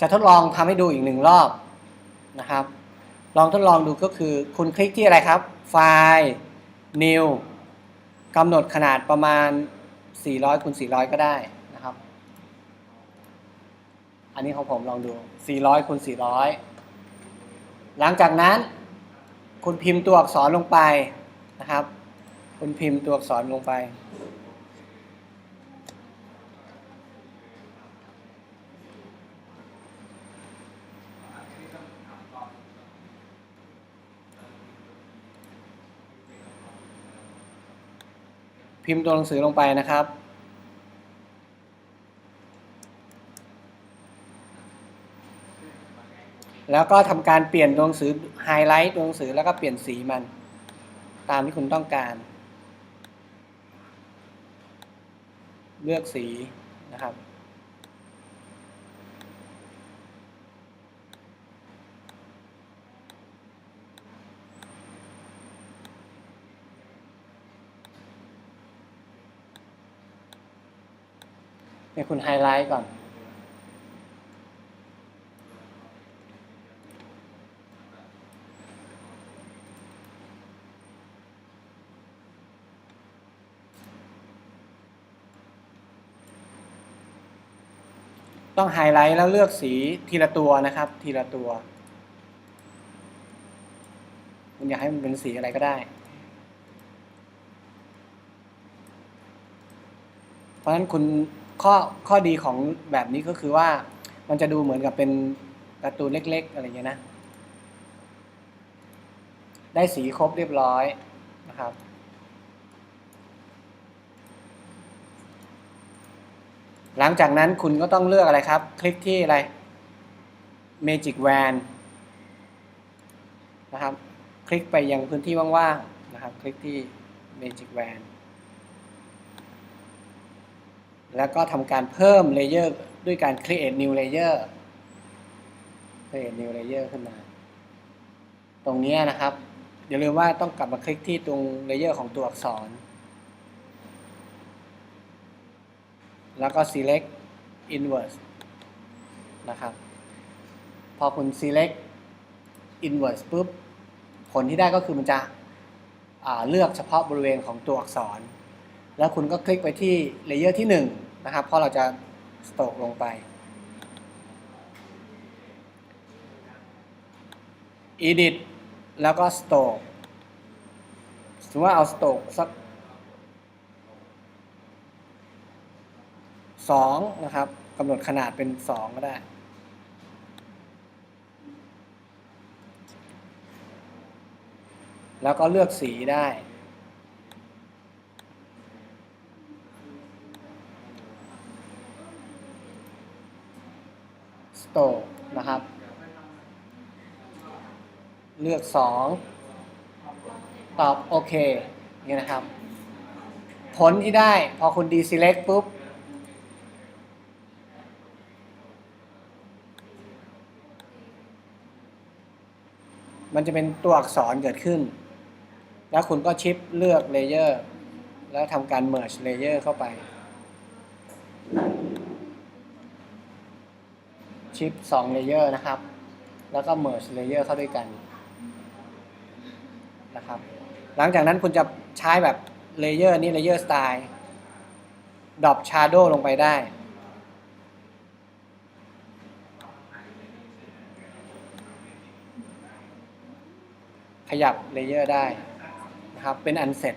จะทดลองทำให้ดูอีกหนึ่งรอบนะครับ ลองทดลองดูก็คือคุณคลิกที่อะไรครับ ไฟล์ new กำหนดขนาดประมาณ 400คูณ400 ก็ได้นะครับ อันนี้ของผมลองดู 400คูณ400 หลังจากนั้น คุณพิมพ์ตัวอักษรลงไปนะครับ คุณพิมพ์ตัวอักษรลงไป พิมพ์ตัวหนังสือลงไปนะครับ แล้วก็ทำการเปลี่ยนตัวหนังสือไฮไลท์ตัวหนังสือแล้วก็เปลี่ยนสีมัน ตามที่คุณต้องการ เลือกสีนะครับ เนี่ยคุณไฮไลท์ก่อน ต้องไฮไลท์แล้วเลือกสีทีละตัวนะครับ ทีละตัว คุณอยากให้มันเป็นสีอะไรก็ได้เพราะฉะนั้นคุณ ข้อข้อดีของแบบนี้ก็คือว่า มันจะดูเหมือนกับเป็นการ์ตูนเล็ก ๆ อะไรเงี้ยนะ ได้สีครบเรียบร้อยนะครับ หลังจากนั้นคุณก็ต้องเลือกอะไรครับ คลิกที่อะไร Magic w a n นะครับ คลิกไปยังพื้นที่ว่างๆนะครับ คลิกที่ Magic Wand แล้วก็ทำการเพิ่มเลเยอร์ด้วยการ create new layer create new layer ขึ้นมา ตรงนี้นะครับ อย่าลืมว่าต้องกลับมาคลิกที่ตรงเลเยอร์ของตัวอักษร แล้วก็ select inverse นะครับ พอคุณ select inverse ปุ๊บ ผลที่ได้ก็คือมันจะเลือกเฉพาะบริเวณของตัวอักษร แล้วคุณก็คลิกไปที่เลเยอร์ที่ 1 นะครับ เพราะเราจะสโตกลงไป edit แล้วก็สโตกสมมติว่าเอาสโตกสักสองนะครับกำหนดขนาดเป็นสองก็ได้ แล้วก็เลือกสีได้ สโตกนะครับ เลือกสองตอบโอเคนี่นะครับ ผลที่ได้พอคุณ deselect ปุ๊บ มันจะเป็นตัวอักษรเกิดขึ้น แล้วคุณก็ชิปเลือกเลเยอร์แล้วทำการ merge เลเยอร์เข้าไป ชิป2เลเยอร์นะครับ แล้วก็ merge เลเยอร์เข้าด้วยกันนะครับ หลังจากนั้นคุณจะใช้แบบเลเยอร์นี้เลเยอร์สไตล์ดรอปชาร์โดลงไปได้ ขยับเลเยอร์ได้นะครับ เป็นอันเสร็จ